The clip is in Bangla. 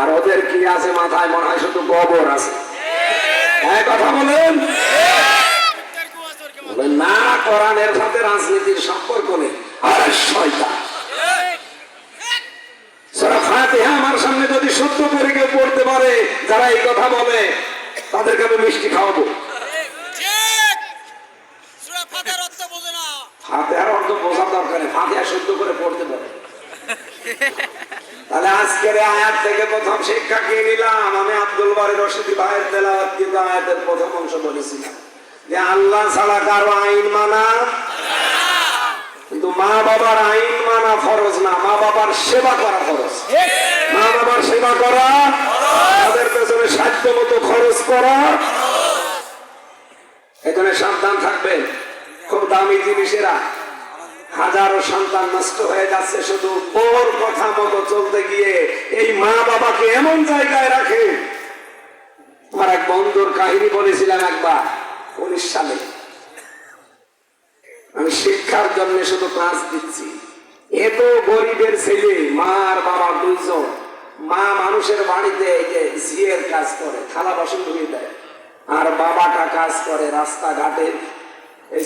আর ওদের কি আছে মাথায়? মনে হয় শুধু গোবর আছে। হ্যাঁ কথা বলেন? না, কোরআনের সাথে রাজনীতির সম্পর্ক নেই। আরে, শয়তান। আমার সামনে যদি সত্য করে কেউ পড়তে পারে, যারা এই কথা বলে, তাদেরকে আমি মিষ্টি খাওয়াবো। ফাতিহার অর্থ বোঝা দরকার ফাতিহা শুদ্ধ করে পড়তে পারে। তাহলে আজকের আয়াত থেকে প্রথম শিক্ষা কি নিলাম? আমি আব্দুল বারি রশিদি ভাইয়ের তেলাওয়াত কিন্তু আয়াতের প্রথম অংশ বলেছিলাম। যে আল্লাহ ছাড়া কারও আইন মানা, কিন্তু মা বাবার আইন মানা ফরজ না। মা বাবার সেবা করা ফরজ। মা বাবার সেবা করা, তাদের পেছনে সাধ্য মতো খরচ করা। এখানে সাবধান থাকবেন। খুব দামি জিনিসেরা। হাজারো সন্তান নষ্ট হয়ে যাচ্ছে, শুধু ওর কথা মতো চলতে গিয়ে এই মা বাবাকে এমন জায়গায় রাখে। আমার এক বন্ধুর কাহিনী বলেছিলাম একবার, উনিশ সালে। আমি শিক্ষার জন্য শুধু ক্লাস দিচ্ছি। এত গরিবের ছেলে, মা আর বাবা দুইজন। মা মানুষের বাড়িতে জিয়ের কাজ করে, থালা বাসন ধুয়ে দেয়। আর বাবাটা কাজ করে রাস্তাঘাটে